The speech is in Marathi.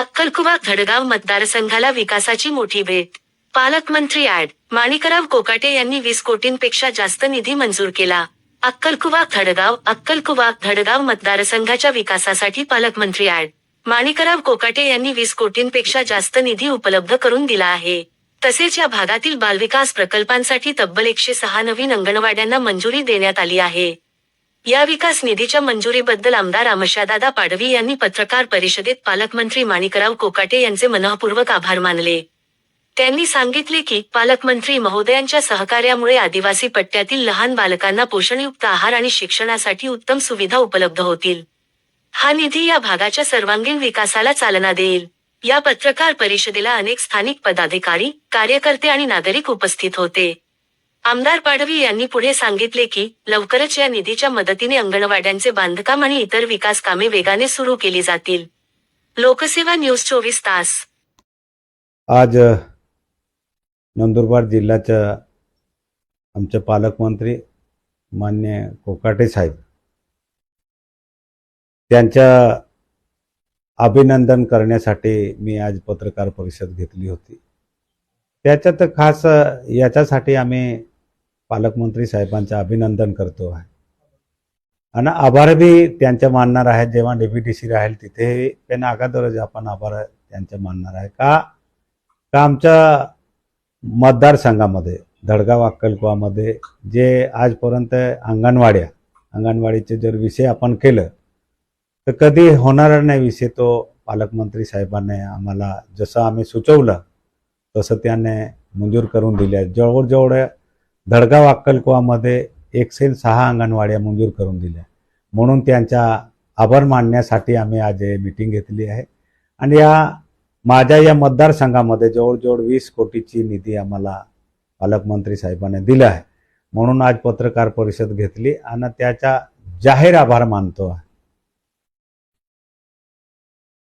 अक्कलकुवा धडगाव मतदारसंघाला विकासाची मोठी भेट. पालकमंत्री ऍड माणिकराव कोकाटे यांनी वीस कोटींपेक्षा जास्त निधी मंजूर केला. अक्कलकुवा धडगाव अक्कलकुवा धडगाव मतदारसंघाच्या विकासासाठी पालकमंत्री ऍड माणिकराव कोकाटे यांनी वीस कोटींपेक्षा जास्त निधी उपलब्ध करून दिला आहे. तसेच या भागातील बालविकास प्रकल्पांसाठी तब्बल एकशे सहा नवीन अंगणवाड्यांना मंजुरी देण्यात आली आहे. या विकास निधीच्या मंजुरीबद्दल आमदार अमशादादा पाडवी यांनी पत्रकार परिषदेत पालकमंत्री माणिकराव कोकाटे यांचे मनःपूर्वक आभार मानले. त्यांनी सांगितले की पालकमंत्री महोदयांच्या सहकार्यामुळे आदिवासी पट्ट्यातील लहान बालकांना पोषणयुक्त आहार आणि शिक्षणासाठी उत्तम सुविधा उपलब्ध होतील. हा निधी या भागाच्या सर्वांगीण विकासाला चालना देईल. या पत्रकार परिषदेला अनेक स्थानिक पदाधिकारी कार्यकर्ते आणि नागरिक उपस्थित होते. आमदार पाडवी यांनी पुढे सांगितले की लवकरच या निधीच्या मदतीने अंगणवाड्यांचे बांधकाम आणि इतर विकास कामे वेगाने सुरू केली जातील. लोकसेवा न्यूज चोवीस तास. आज नंदुरबार जिल्ह्याच्या आमचे पालकमंत्री मान्य कोकाटे साहेब त्यांच्या अभिनंदन करण्यासाठी मी आज पत्रकार परिषद घेतली होती. त्याच्यात खास याच्यासाठी आम्ही पालकमंत्री साहेबांचं अभिनंदन करतो आहे. आणि आभार बी त्यांच्या मानणार आहेत. जेव्हा डीबीटीसी राहील तिथे त्यांना अगोदरच आपण आभार त्यांच्या मानणार आहे. का? का आमच्या मतदारसंघामध्ये धडगाव अक्कलकुवामध्ये जे आजपर्यंत अंगणवाड्या अंगणवाडीचे जर विषय आपण केलं तर कधी होणार नाही विषय तो पालकमंत्री साहेबांनी आम्हाला जसं आम्ही सुचवलं तसं त्याने मंजूर करून दिल्या जवळजवळ धडगाव अक्कलकुवामध्ये एकसेल सहा अंगणवाड्या मंजूर करून दिल्या. म्हणून त्यांच्या आभार मानण्यासाठी आम्ही आज मिटिंग मीटिंग घेतली आहे. आणि या माझ्या या मतदारसंघामध्ये जवळजवळ वीस कोटीची निधी आम्हाला पालकमंत्री साहेबांनी दिला आहे. म्हणून आज पत्रकार परिषद घेतली आणि त्याचा जाहीर आभार मानतो आहे.